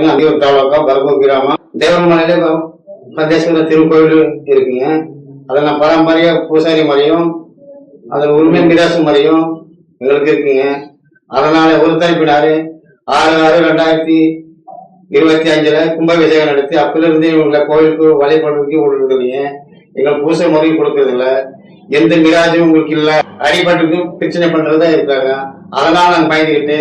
பாருங்க அந்தியூர் தாலுக்கா பரபூர் கிராமம். தேவமலையில பிரதேசத்துல திருக்கோயில் இருக்குங்க. அதெல்லாம் பாரம்பரிய பூசாரி முறையும் அதில் உரிமை மிராசு முறையும் எங்களுக்கு இருக்குங்க. அதனால ஒரு தரப்பினாரு ஆறு ஆறு ரெண்டாயிரத்தி இருபத்தி அஞ்சுல கும்பாபிஷேகம் நடத்தி அப்பிலிருந்து இவங்களை கோயிலுக்கு வழிபடுறதுக்கு விடுறது இல்லைங்க எங்களுக்கு பூசை முறையும் கொடுக்கறது இல்ல. எந்த மிராஜும் உங்களுக்கு இல்லை. அடிபட்டுக்கு பிரச்சனை பண்றதா இருக்காங்க அதனால நாங்க பயந்துக்கிட்டு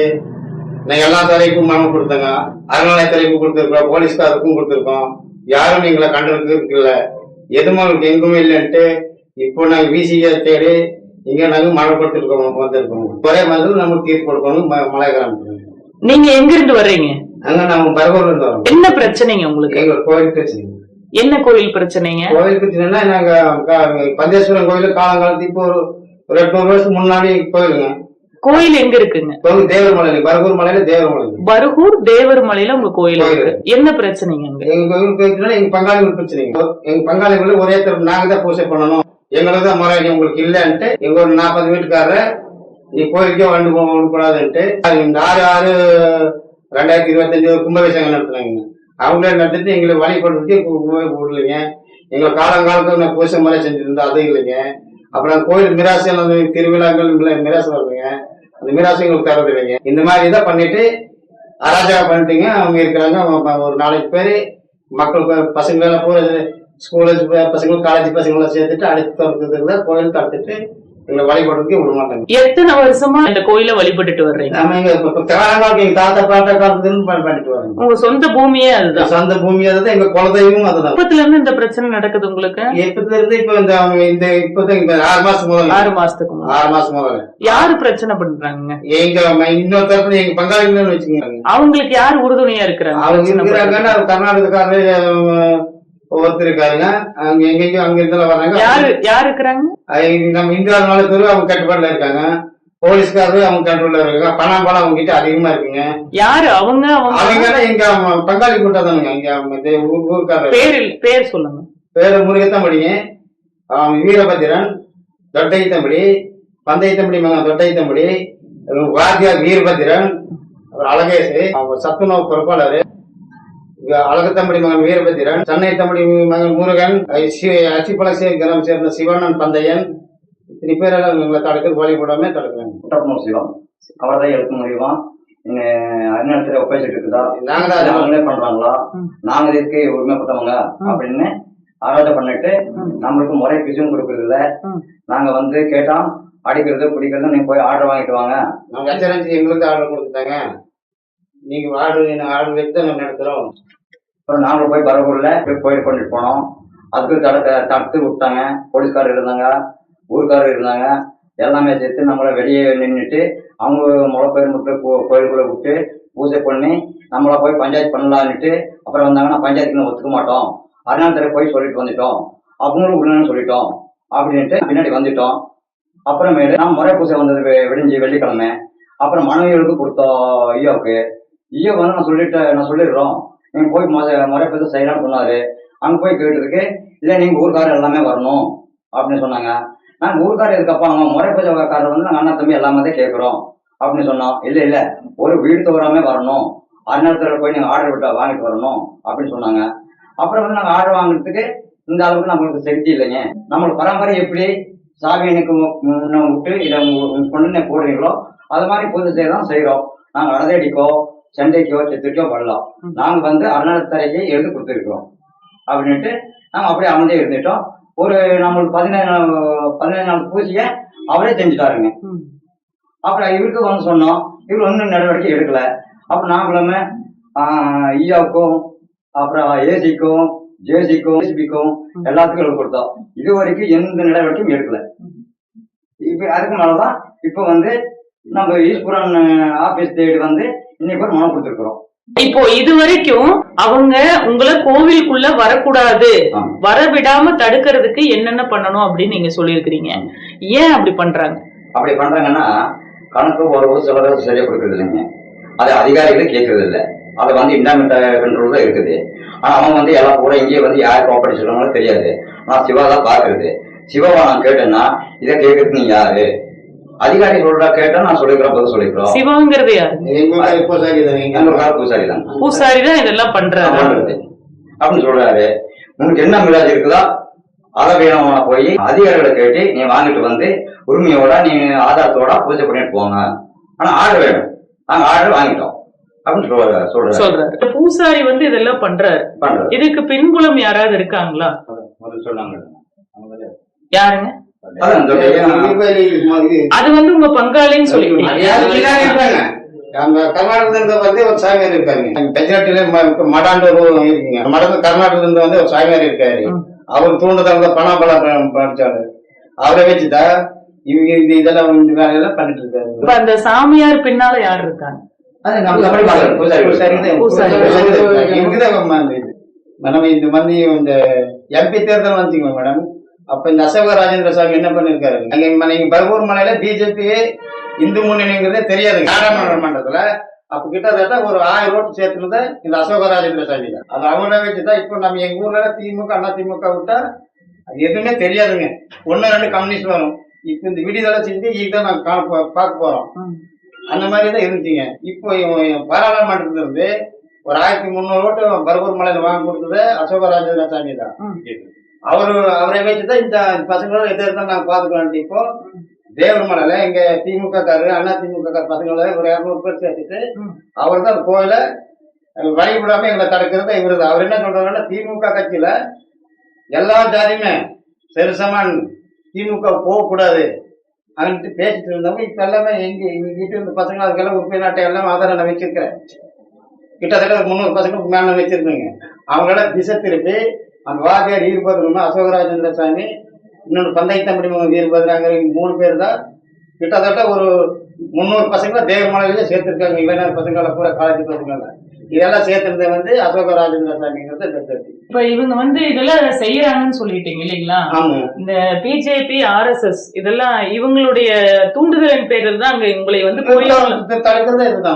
நான் எல்லா துறைக்கும் மனம் கொடுத்தேங்க. அறநிலையத்துறைக்கு கொடுத்துருக்கோம் போலீஸ்காருக்கும் கொடுத்துருக்கோம். யாரும் எங்களை கண்டதுக்கு இல்ல. எதுவும் அவங்களுக்கு எங்குமே இல்லைன்ட்டு இப்போ நாங்க விசிஏ தேடி இங்க நாங்க மழை கொடுத்துருக்கோம் வந்திருக்கோம். ஒரே மாதிரி நமக்கு தீர்ப்பு கொடுக்கணும் ம- மலை கிராமத்துக்கு நீங்க எங்க இருந்து வர்றீங்க? அங்க நம்ம பரவூர்ல இருந்து வரோம். என்ன பிரச்சனைங்க உங்களுக்கு? எங்க கோயில் பிரச்சனை என்ன கோயில் பிரச்சனைங்க? கோயில் பிரச்சனைனா நாங்க பந்தேஸ்வரன் கோயில் காலங்காலத்து இப்போ ஒரு ஒரு எட்நூறு வருஷம் முன்னாடி கோயிலுங்க. கோயில் எங்க இருக்குங்க? கோயில் தேவர் மலை பரகூர் மலையில தேவர் மலை பருகூர் தேவர் மலையில உங்க கோயில். இருக்கு. என்ன பிரச்சனைங்க எங்க கோயில் பிரச்சனை எங்க பங்காளிகள் பிரச்சனைங்க. எங்க பங்காளிகள் ஒரே தரப்பு நாங்க தான் பூஜை பண்ணணும். எங்களுக்கு தான் முறை உங்களுக்கு இல்லைன்ட்டு எங்க ஒரு நாற்பது வீட்டுக்காரர் நீ கோயிலுக்கே வந்து விடக்கூடாதுன்ட்டு அது இந்த ஆறு ஆறு ரெண்டாயிரத்தி இருபத்தஞ்சு கும்பாபிஷேகம் நடத்துனாங்க. அவங்களே நடத்திட்டு எங்களை வழிபடுறதுக்கு விடலைங்க எங்களை காலங்காலத்துக்கு நான் பூசை முறை செஞ்சிருந்தா அது இல்லைங்க. அப்புறம் கோயில் மிராசியில் வந்து திருவிழாக்கள் மிராசம் வருதுங்க அந்த மிராசம் உங்களுக்கு தரது இல்லைங்க இந்த மாதிரி இதை பண்ணிட்டு அராஜகம் பண்ணிட்டீங்க. அவங்க இருக்கிறாங்க. அவங்க ஒரு நாலஞ்சு பேர். மக்கள் ப- பசங்க பூரா ஸ்கூல் பசங்களும் காலேஜ் பசங்களும் சேர்த்துட்டு அடுத்து திறக்கிறதுல கோயில் தடுத்துட்டு எங்களை வழிபடுறதுக்கு விட மாட்டாங்க. எத்தனை வருஷமா இந்த கோயில வழிபட்டுட்டு வர்றீங்க? நம்ம எங்க தாத்தா பாட்டா காலத்துல பண்ணிட்டு வரோங்க உங்க சொந்த பூமியே அதுதான். சொந்த பூமி அதுதான் எங்க குலதெய்வமும் அதுதான். இப்பத்துல இருந்து இந்த பிரச்சனை நடக்குது உங்களுக்கு? இப்பத்துல இருந்து இப்ப இந்த இந்த இப்பதான் இந்த ஆறு மாசம் முதல்ல. ஆறு மாசத்துக்கு ஆறு மாசம் முதல்ல. யாரு பிரச்சனை பண்றாங்க எங்க இன்னொரு தரப்புல எங்க பங்காளிகள் வச்சுக்கோங்க. அவங்களுக்கு யாரு உறுதுணையா இருக்கிறாங்க? அவங்க இருக்கிறாங்கன்னா கர்நாடகக்காரரு அஹ், ஒருத்தர் இருக்காருங்க அங்க எங்கெங்கயோ அங்க இருந்தாலும். வர்றாங்க யாரு யாரு இருக்கிறாங்க? நம்ம இந்தியா நாலு பேர் அவங்க கட்டுப்பாடுல இருக்காங்க. போலீஸ்காரரு அவங்க கண்ட்ரோல்ல இருக்காங்க. பணம் பணம் அவங்க கிட்ட அதிகமா இருக்குங்க. யாரு? அவங்க அவங்க எங்க பங்காளி கூட்டம் தானுங்க இங்க அவங்க ஊருக்காரர். பேர் பேர் சொல்லுங்க. பேரு முருகத்தம்படிங்க. அவன் வீரபத்திரன் தொட்டைத்தம்படி பந்தயத்தம்படி மகன் தொட்டைத்தம்படி வாத்தியார் வீரபத்திரன் அழகேசு அவங்க சத்துணவு பொறுப்பாளர். அழகத்தம்படி மகன் வீரபத்திரன் சென்னை தம்படி மகன் முருகன் அச்சிப்பழசே கிராமம் சேர்ந்த சிவனன் பந்தயன். இத்தனை பேரெல்லாம் எங்களை தடுக்க கோழி போடாம தடுக்கிறாங்க. குற்றப்பணம் சிவம் அவர் தான் எடுக்க முடியுமா? நீங்க அருணாச்சல ஒப்பேசிட்டு இருக்குதா? நாங்க தான் அதை. நாங்களே பண்றாங்களா. நாங்க இதுக்கு உரிமைப்பட்டவங்க. அப்படின்னு ஆராய்ச்சி பண்ணிட்டு. நம்மளுக்கு முறை பிசும் கொடுக்கறது இல்ல. நாங்க வந்து கேட்டா அடிக்கிறது பிடிக்கிறது நீங்க போய் ஆர்டர் வாங்கிட்டு வாங்க. நாங்க எங்களுக்கு ஆர்டர் கொடுத்துட்டாங்க. நீங்க ஆர்டர் ஆர்டர் வச்சு தான் நாங்க நடத்துறோம். அப்புறம் நாங்களும் போய் பரவூர்ல போய் கோயில் பண்ணிட்டு போனோம். அதுக்கு தடுக்க தடுத்து விட்டாங்க. போலீஸ்காரர் இருந்தாங்க ஊருக்காரர் இருந்தாங்க. எல்லாமே சேர்த்து நம்மளை வெளியே நின்றுட்டு அவங்க முளைப்பயிர் முட்டு கோ- கோயிலுக்குள்ளே விட்டு பூஜை பண்ணி நம்மளை போய் பஞ்சாயத்து பண்ணலான்னுட்டு அப்புறம் வந்தாங்கன்னா பஞ்சாயத்துக்கு ஒத்துக்க மாட்டோம். அருணாச்சல போய் சொல்லிட்டு வந்துட்டோம். அவங்களும் உடனே சொல்லிட்டோம். அப்படின்ட்டு பின்னாடி வந்துட்டோம். அப்புறமேலு நான் முறை பூஜை வந்தது விடிஞ்சு வெள்ளிக்கிழமை. அப்புறம் மனைவிகளுக்கு கொடுத்தோம் ஐயோவுக்கு ஐயோ வந்து நான் சொல்லிட்டு நான் சொல்லிடுறோம். நீங்க போய் முத முறை செய்யலாம்னு சொன்னாரு. அங்க போய் கேட்டுருக்கு இல்ல நீங்க ஊர்க்காரர் எல்லாமே வரணும் அப்படின்னு சொன்னாங்க. நாங்க ஊர்க்காரர் இருக்கப்பா அவங்க முறை வந்து நாங்க அண்ணா தம்பி எல்லாமே தான் கேட்குறோம் அப்படின்னு சொன்னோம். இல்ல இல்ல ஒரு வீடு தவறாம வரணும். அந்நேரத்தில் போய் நீங்க ஆர்டர் விட்டு வாங்கிட்டு வரணும் அப்படின்னு சொன்னாங்க. அப்புறம் வந்து நாங்க ஆர்டர் வாங்குறதுக்கு இந்த அளவுக்கு நம்மளுக்கு சக்தி இல்லைங்க. நம்மளுக்கு பரம்பரை எப்படி? சாமி எனக்கு முன்ன விட்டு இதை பொண்ணுன்னு போடுறீங்களோ அது மாதிரி பொது செய்ய தான் செய்கிறோம் நாங்கள் அனதடிக்கோ சண்டைக்கோ சித்திரிக்கோ வரலாம். நாங்கள் வந்து அருணாத்தரைக்கு எழுதி கொடுத்துருக்கோம் அப்படின்ட்டு நாங்கள் அப்படியே அமைதியாக இருந்துட்டோம். ஒரு நம்மளுக்கு பதினேழு நாள் பதினேழு நாள் பூஜையை அவரே செஞ்சுட்டாருங்க. அப்புறம் இவருக்கு வந்து சொன்னோம். இவர் ஒன்றும் நடவடிக்கை எடுக்கல. அப்புறம் நாங்களுமே ஈயாவுக்கும் அப்புறம் ஏசிக்கும் ஜேசிக்கும் ஏசிபிக்கும் எல்லாத்துக்கும் கொடுத்தோம். இது வரைக்கும் எந்த நடவடிக்கையும் எடுக்கல. இப்ப அதுக்கு மேலதான் இப்ப வந்து நம்ம ஈஸ்வரன் ஆபீஸ் தேடி வந்து இன்னைக்கு ஒரு மனு கொடுத்துருக்குறோம். இப்போ இது வரைக்கும் அவங்க உங்களை கோவிலுக்குள்ள வரக்கூடாது. வர விடாம தடுக்கிறதுக்கு என்னென்ன பண்ணணும் அப்படின்னு நீங்க சொல்லியிருக்கிறீங்க. ஏன் அப்படி பண்றாங்க? அப்படி பண்றாங்கன்னா கணக்கு ஒரு சில பேர் சரியா கொடுக்கறது இல்லைங்க. அது அதிகாரிகள் கேட்கறது இல்ல. அது வந்து இண்டாமெண்ட் கண்ட்ரோல் தான் இருக்குது. ஆனா அவங்க வந்து எல்லாம் பூரா இங்கேயே வந்து யார் ப்ராப்பர்ட்டி சொல்றாங்களோ தெரியாது. நான் சிவா தான் பாக்குறது சிவாவை நான் கேட்டேன்னா இதை கேட்கறது நீ யாரு? அதிகாரி சொல்றா கேட்டா நான் சொல்லிக்கிறேன் பதில் சொல்லிக்கிறோம். சிவாங்கிறது யாரு? பூசாரி தான்? பூசாரி தான். பூசாரி தான் இதெல்லாம் பண்றாரு. பண்றது. அப்படின்னு சொல்றாரு. உனக்கு என்ன மிராஜ் இருக்குதோ அதை வேணும் போய் அதிகாரிகளை கேட்டு நீ வாங்கிட்டு வந்து உரிமையோட நீ ஆதாரத்தோட பூஜை பண்ணிட்டு போங்க. ஆனா ஆர்டர் வேணும். நாங்க ஆர்டர் வாங்கிட்டோம். அப்படின்னு சொல்ற சொல்றாரு. சொல்றாரு. பூசாரி வந்து இதெல்லாம் பண்றாரு. பண்றது இதுக்கு பின்புலம் யாராவது இருக்காங்களா? சொன்னாங்க. யாருங்க? அது வந்து உங்க பங்காளின்னு இருக்காங்க அந்த கர்நாடகத்துல இருந்து வந்து ஒரு சாமியார் இருக்காருங்க பெஜாட்டில மடாண்டு ஒரு இருக்குங்க மடம் கர்நாடகத்துல இருந்து வந்து ஒரு சாமியார் இருக்காரு. அவர் தூண்டுதல் பணாபலம் படிச்சாரு அவரை வச்சுதான் இவங்க இந்த இதெல்லாம் இந்த வேலையெல்லாம் பண்ணிட்டு இருக்காரு இப்ப அந்த சாமியார் பின்னால யார் இருக்காங்க நம்ம நம்ம இந்த மந்தி இந்த எம்பி தேர்தல் வந்துச்சுங்க மேடம் அப்ப இந்த அசோக ராஜேந்திர சாமி என்ன பண்ணிருக்காரு? அங்க நீங்க பர்கூர் மலையில பிஜேபி இந்து முன்னணிங்கிறதே தெரியாது. நாடாளுமன்றத்துல அப்ப கிட்டத்தட்ட ஒரு ஆயிரம் ஓட்டு சேர்த்துனது இந்த அசோக ராஜேந்திர சாமி தான் அது அவங்கள வச்சுதான் இப்போ நம்ம எங்க ஊர்ல திமுக அண்ணா திமுக விட்டா அது எதுவுமே தெரியாதுங்க. ஒண்ணு ரெண்டு கம்யூனிஸ்ட் வரும். இப்ப இந்த விடுதலை செஞ்சு இதுதான் நாங்க பார்க்க போறோம். அந்த மாதிரி தான் இருந்துச்சுங்க. இப்போ இவன் பாராளுமன்றத்துல இருந்து ஒரு ஆயிரத்தி முந்நூறு ஓட்டு பர்கூர் மலையில வாங்கி கொடுத்தது அசோக ராஜேந்திர சாமி தான். அவரு அவரை வச்சுதான் இந்த பசங்களோட எதை இருந்தாலும் நாங்க பாத்துக்கலான்ட்டு இப்போ தேவர்மலையில எங்க திமுக காரரு அண்ணா திமுக கார பசங்கள ஒரு இரநூறு பேர் சேர்த்துட்டு. அவர் தான் கோயில வழி விடாம எங்களை தடுக்கிறது இவரு அவர் என்ன சொல்றாருன்னா திமுக கட்சியில எல்லா ஜாதியுமே சரிசமான் திமுக போகக்கூடாது அப்படின்ட்டு பேசிட்டு இருந்தவங்க இப்ப எல்லாமே எங்க எங்க வீட்டு இருந்த பசங்க அதுக்கெல்லாம் உறுப்பினர் நாட்டை எல்லாம் ஆதாரம் நான் வச்சிருக்கிறேன். கிட்டத்தட்ட முந்நூறு பசங்களுக்கு மேல வச்சிருந்தேங்க அவங்கள திசை திருப்பி அந்த வாத்தியார் ஈர்பத்ரன் அசோகராஜேந்திர சாமி இன்னொன்று பந்தயத்தம்படி வீரபத்ராங்கிற மூணு பேர் தான் கிட்டத்தட்ட ஒரு முந்நூறு பசங்களை தேவமலையில சேர்த்திருக்காங்க. இளைஞர் பசங்களை பூரா காலேஜ் பசங்களை. இதெல்லாம் சேர்த்திருந்தது வந்து அசோக ராஜேந்திர சாமிங்கிறது இந்த கட்சி. இப்ப இவங்க வந்து இதெல்லாம் செய்யறாங்கன்னு சொல்லிட்டீங்க இல்லைங்களா? இந்த பிஜேபி ஆர்எஸ்எஸ் இதெல்லாம் இவங்களுடைய தூண்டுதலின் பேரில் தான் அங்க உங்களை வந்து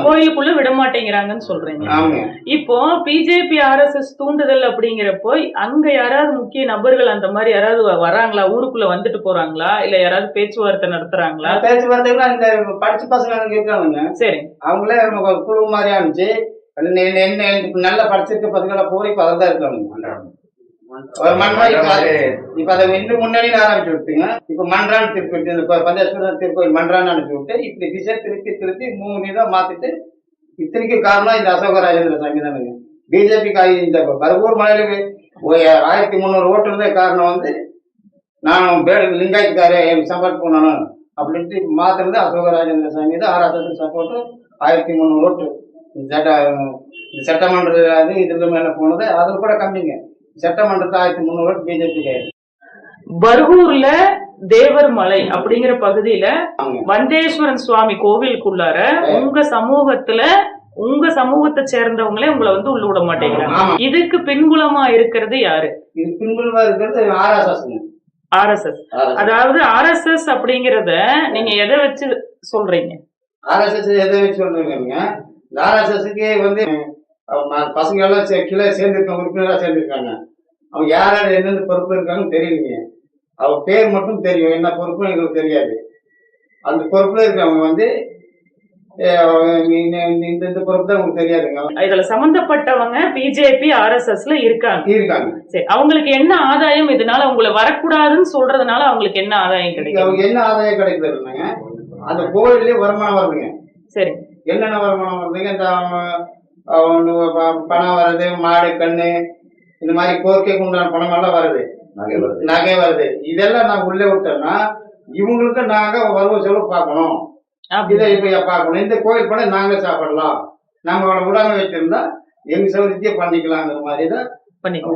கோயிலுக்குள்ள விட மாட்டேங்கிறாங்கன்னு சொல்றீங்க. இப்போ பிஜேபி ஆர்எஸ்எஸ் தூண்டுதல் அப்படிங்கிறப்போ அங்க யாராவது முக்கிய நபர்கள் அந்த மாதிரி யாராவது வராங்களா? ஊருக்குள்ள வந்துட்டு போறாங்களா? இல்ல யாராவது பேச்சுவார்த்தை நடத்துறாங்களா? பேச்சுவார்த்தைகள் இந்த படிச்ச பசங்க அங்க இருக்காங்க சரி. அவங்களே ஒரு குழு மாதிரி அனுப்பிச்சு நெ- நெ- நல்லா படிச்சிருக்க பசங்களை பூரா இப்ப அதை தான் இருக்காங்க ஒரு மண்மா இப்ப அது- இப்ப அதை இந்து முன்னாடி ஆரம்பிச்சு விட்டுங்க இப்ப மன்றான் திருப்பி விட்டு இந்த ப- பந்தேஸ்வரர் திருக்கோயில் மன்றான் அனுப்பி விட்டு இப்படி திசை திருப்பி திருப்பி மூணு இதை மாத்திட்டு இத்தனைக்கு காரணம் இந்த அசோக ராஜேந்திர சாமி தானுங்க பிஜேபி இந்த பர்கூர் மலையில ஒரு ஆயிரத்தி முந்நூறு ஓட்டு இருந்தே காரணம் வந்து நான் லிங்காயத்துக்காரே சப்போர்ட் பண்ணணும் அப்படின்ட்டு மாத்தினது அசோக ராஜேந்திர சாமி தான் ஆர்எஸ்எஸ் சப்போர்ட் ஆயிரத்தி முந்நூறு ஓட்டு. சட்ட சட்டமன்ற அது இதுல மேல போனது அது கூட கம்மிங்க. சட்டமன்றத்தை ஆயிரத்தி முந்நூறு ஓட்டு பிஜேபி பர்கூர்ல தேவர் மலை அப்படிங்கிற பகுதியில. வண்டேஸ்வரன் சுவாமி கோவிலுக்குள்ளார உங்க சமூகத்துல உங்க சமூகத்தை சேர்ந்தவங்களே உங்களை வந்து உள்ள விட மாட்டேங்கிறாங்க. இதுக்கு பின்புலமா இருக்கிறது யாரு? இது பின்புலமா இருக்கிறது ஆர்எஸ்எஸ் ஆர்எஸ்எஸ். அதாவது ஆர்எஸ்எஸ் அப்படிங்கறத நீங்க எதை வச்சு சொல்றீங்க? ஆர்எஸ்எஸ் எதை வச்சு சொல்றீங்க இந்த ஆர்எஸ்எஸ்க்கு வந்து பசங்க எல்லாம் கீழே சேர்ந்திருக்காங்க உறுப்பினராக சேர்ந்திருக்காங்க. அவங்க யார் யார் எந்தெந்த பொறுப்பு இருக்காங்கன்னு தெரியலீங்க. அவங்க பேர் மட்டும் தெரியும். என்ன பொறுப்புன்னு எங்களுக்கு தெரியாது. அந்த பொறுப்புல இருக்கவங்க வந்து இந்த இந்த- இந்த பொறுப்பு தான் உங்களுக்கு தெரியாதுங்க. இதுல சம்பந்தப்பட்டவங்க பிஜேபி ஆர்எஸ்எஸ்ல இருக்காங்க. இருக்காங்க. சரி அவங்களுக்கு என்ன ஆதாயம்? இதனால உங்களை வரக்கூடாதுன்னு சொல்றதுனால அவங்களுக்கு என்ன ஆதாயம் கிடைக்கும் அவங்க என்ன ஆதாயம் கிடைக்குதுன்னாங்க அந்த கோயிலே வருமானம் வருதுங்க. சரி. என்னென்ன வருமானம் வருதுங்க? இந்த பணம் வருது மாடு கண்ணு இந்த மாதிரி கோர்க்கைக்கு உண்டான பணம் எல்லாம் வருது. நகை வருது. இதெல்லாம் நான் உள்ளே விட்டோம்னா இவங்களுக்கு நாங்க வரவு செலவு பார்க்கணும். இதை இப்ப பார்க்கணும். இந்த கோயில் பணம் நாங்க சாப்பிடலாம். நம்ம அவளை விடாம வச்சிருந்தா எங்க சௌகரியத்தையே பண்ணிக்கலாங்கிற மாதிரி தான்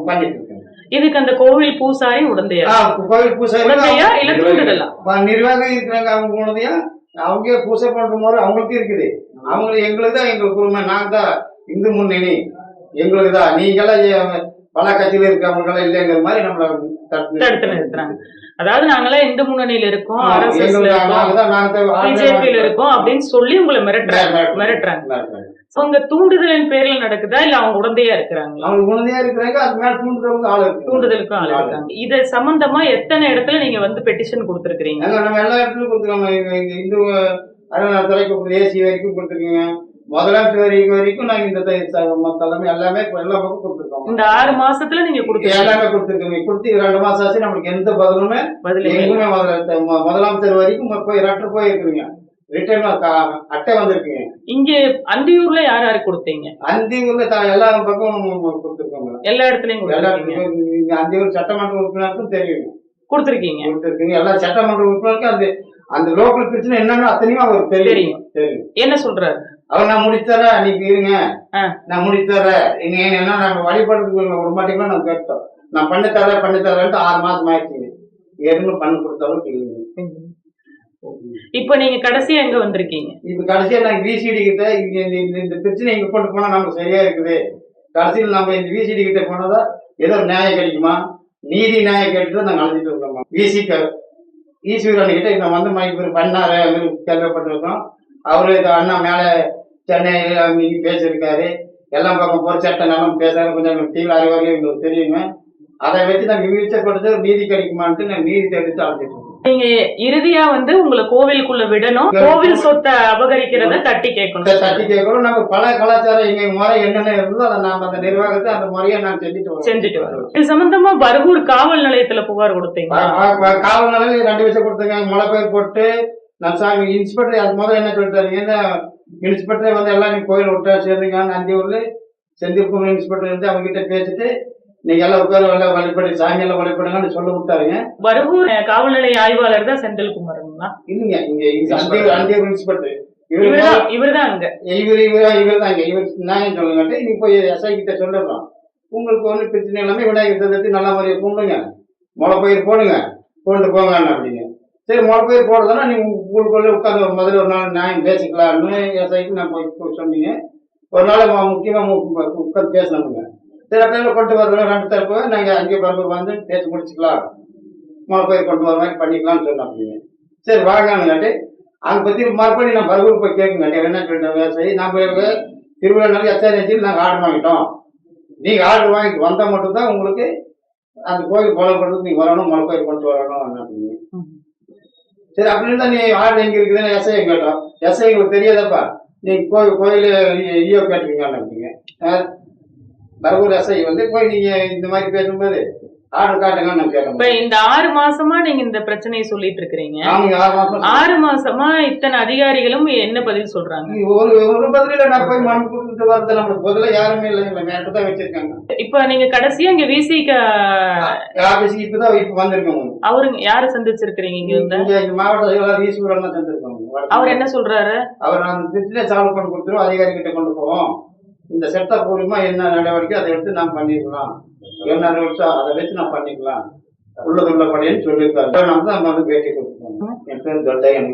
பண்ணிட்டு இருக்கேன் இதுக்கு அந்த கோவில் பூசாரி உடந்தையா? ஆ, கோயில் பூசாரி உடந்தையா இல்ல தூண்டுதலா? ப- நிர்வாகம் இருக்கிறாங்க அவங்க போனதையா அவங்க பூசை பண்ற முறை அவங்களுக்கு இருக்குது. அவங்களுக்கு எங்களுக்கு தான் எங்களுக்கு உரிமை நாங்க தான் இந்து முன்னணி. எங்களுக்கு தான். நீங்களாம் பல கட்சியில இருக்கவங்க இல்லைங்கிற மாதிரி நம்மள தடுத்து நிறுத்துறாங்க. அதாவது நாங்களாம் இந்து முன்னணியில இருக்கோம் ஆர்எஸ்எஸ்ல இருக்கோம் பிஜேபியில இருக்கோம் அப்படின்னு சொல்லி உங்களை மிரட்டுறாங்க மிரட்டுறாங்க. அவங்க தூண்டுதலின் பேர்ல நடக்குதா இல்ல அவங்க உடந்தையா இருக்கிறாங்களா? அவங்க குழந்தையா இருக்கிறாங்க அது மேல தூண்டுதலுக்கு ஆள் தூண்டுதலுக்கும் ஆள் இருக்காங்க. இது சம்பந்தமா எத்தனை இடத்துல நீங்க வந்து பெட்டிஷன் கொடுத்திருக்கீங்க நம்ம எல்லா இடத்துலயும் கொடுத்துருக்கோம் இந்து அறநிலையத்துறைக்கு கொடுத்து ஏசி வரைக்கும் கொடுத்துருக்கீங்க. முதலமைச்சர் வரைக்கும் வரைக்கும் நாங்க இந்த த- த- மத்த எல்லாமே எல்லா பக்கம் கொடுத்துருக்கோம். இந்த ஆறு மாசத்துல நீங்க கொடுத்தீங்க. எல்லாமே கொடுத்துருக்கோங்க கொடுத்து ரெண்டு மாசம் ஆச்சு நம்மளுக்கு எந்த பதிலுமே. எங்குமே முதல மு- முதலமைச்சர் வரைக்கும் போய் ரெட்டர் போய் இருக்குங்க அட்டை வந்திருக்குங்க. இங்க அந்தியூர்ல யார் யாரு கொடுத்தீங்க? அந்தி ஊர்ல த- எல்லா பக்கம் கொடுத்துருக்கோங்க எல்லா இடத்துலயும் எல்லா கொடுத்திருக்கீங்க. இங்க அந்தி ஊர் சட்டமன்ற உறுப்பினருக்கும் தெரியும். கொடுத்திருக்கீங்க. கொடுத்துருக்கீங்க. எல்லா சட்டமன்ற உறுப்பினருக்கும் அந்த அந்த லோக்கல் பிரச்சனை என்னன்னு அத்தனையும் தெரியும். தெரியும். என்ன சொல்றாரு? அவர் நான் முடித்தரேன் அன்னைக்கு இருங்க. நான் முடித்தரேன் நீங்க என்ன நம்ம வழிபடுறதுக்கு விட மாட்டீங்களா நான் கேட்டோம். நான் பண்ணி தரேன் பண்ணி தரேன்ட்டு ஆறு மாசம் ஆயிடுச்சுங்க எதுவுமே பண்ணி கொடுத்தாலும் தெரியுங்க இப்ப நீங்க கடைசியா எங்க வந்திருக்கீங்க? இப்ப கடைசியா நாங்க விசிடி கிட்ட இந்த- பிரச்சனை இங்க கொண்டு போனா நமக்கு சரியா இருக்குது. கடைசியில் நம்ம இந்த விசிடி கிட்ட போனதா ஏதோ ஒரு நியாயம் கிடைக்குமா? நீதி நியாயம் கேட்டு நாங்க அழைச்சிட்டு இருக்கோம் விசிக்க ஈஸ்வரன் கிட்ட இந்த வந்து மை- இவர் பண்ணாரு கேள்விப்பட்டிருக்கோம். அவரு அண்ணா மேல சென்னையில அன்னைக்கு பேசியிருக்காரு. எல்லாம் பக்கம் போற சட்ட நிலம் பேசுறாரு. கொஞ்சம் தீவிர அறிவாளி எங்களுக்கு தெரியுங்க அதை வச்சு நாங்க விழிச்சப்படுத்த நீதி கிடைக்குமான்ட்டு நாங்க நீதி தெரிவித்து அழைச்சிட்டு இருக்கோம் நீங்க இறுதியா வந்து உங்களை கோவிலுக்குள்ள விடணும். கோவில் சொத்தை அபகரிக்கிறத தட்டி கேட்கணும். தட்டி கேட்கணும். நம்ம பல கலாச்சாரம் எங்க முறை என்னென்ன இருந்ததோ அதை நாம அந்த நிர்வாகத்தை அந்த முறையை நாங்க செஞ்சுட்டு வரோம் செஞ்சுட்டு வரோம் இது சம்பந்தமா பர்கூர் காவல் நிலையத்துல புகார் கொடுத்தீங்க காவல் நிலையம் ரெண்டு விஷயம் கொடுத்துங்க மழை பெயர் போட்டு நான் சாமி இன்ஸ்பெக்டர் அது முதல்ல என்ன சொல்லிட்டாரு? என்ன இன்ஸ்பெக்டர் வந்து எல்லாம் நீ கோயில் விட்டா சேர்ந்துங்க நந்தியூர்ல செந்தில்குமார் இன்ஸ்பெக்டர் இருந்து அவங்க கிட்ட பேசிட்டு நீங்க எல்லாம் உட்கார எல்லாம் வழிபடி சாமி எல்லாம் வழிபடுங்கன்னு சொல்ல விட்டாருங்க. பர்கூர் காவல் நிலைய ஆய்வாளர் தான் செந்தில்குமாருங்களா? இல்லைங்க இங்க இங்க அந்தியூர் அந்தியூர் இன்ஸ்பெக்டர். இவரு இவர்தான் இவர்தான் அங்க. இவர் இவர் இவர் தாங்க இவர் நியாயம் சொல்லுங்கட்டு நீ போய் எஸ்ஐ கிட்ட சொல்லிடுறோம் உங்களுக்கு ஒன்றும் பிரச்சனை இல்லாமல் விநாயகர் சதுர்த்தி நல்ல முறையை கும்பிடுங்க. முளை பயிர் போடுங்க. கொண்டு போங்க அப்படிங்க. சரி முளை பயிர் போடுறதுனா நீ உங்களுக்குள்ளே உட்காந்து ஒரு முதல்ல ஒரு நாள் நியாயம் பேசிக்கலாம்னு எஸ்ஐக்கு நான் போய் சொன்னீங்க. ஒரு நாள் முக்கியமாக உட்காந்து பேசணுங்க சரி பேர் கொண்டு வரணும் ரெண்டு தரப்பு நாங்கள் அங்கே பிறகு வந்து பேசி முடிச்சுக்கலாம். போய் கொண்டு வர மாதிரி பண்ணிக்கலாம்னு சொன்னோம் சரி வாங்கன்னு அதை பற்றி மறுபடியும் நான் பரவூர் போய் கேட்குங்க என்ன சொல்லிட்டேன் சரி நம்ம திருவிழா நாள் எச்ஆர்என்சியில் நாங்கள் ஆர்டர் வாங்கிட்டோம். நீங்கள் ஆர்டர் வாங்கிட்டு வந்தால் மட்டும்தான் உங்களுக்கு அந்த கோயில் பண்ணுறதுக்கு நீங்கள் வரணும் மலை கோயில் கொண்டு வரணும் அப்படின்னு சரி அப்படின்னு தான் நீ ஆர்டர் எங்கே இருக்குதுன்னு எஸ்ஐ கேட்டோம் எஸ்ஐ உங்களுக்கு தெரியாதப்பா நீ கோயில் கோயில் ஈயோ கேட்டுருங்க அப்படிங்க பரவூர் எஸ்ஐ வந்து போய் நீங்கள் இந்த மாதிரி பேசும்போது இப்ப இந்த ஆறு மாசமா நீங்க இந்த பிரச்சனையை சொல்லிட்டு இருக்கிறீங்க. ஆறு மாசம் இத்தனை அதிகாரிகளும் என்ன பதில் சொல்றாங்க? நான் இப்ப நீங்க கடைசியா இங்க விசிக அவருங்க யாரு சந்திச்சிருக்கிறீங்க இங்க இருந்து மாவட்ட அவர் என்ன சொல்றாரு? அவர் பிரச்சனை சால்வ் பண்ணி கொடுத்துருவோம் அதிகாரி கிட்ட கொண்டு போவோம். இந்த செட்டப் மூலியமா என்ன நடவடிக்கை அதை எடுத்து நாம் பண்ணிக்கலாம். என்ன நடவடிக்கை அதை வச்சு நான் பண்ணிக்கலாம். உள்ளது உள்ளபடின்னு சொல்லியிருக்காரு. நம்ம தான் வந்து பேட்டி கொடுத்துருக்கோம் என் பேர் தொண்டையன்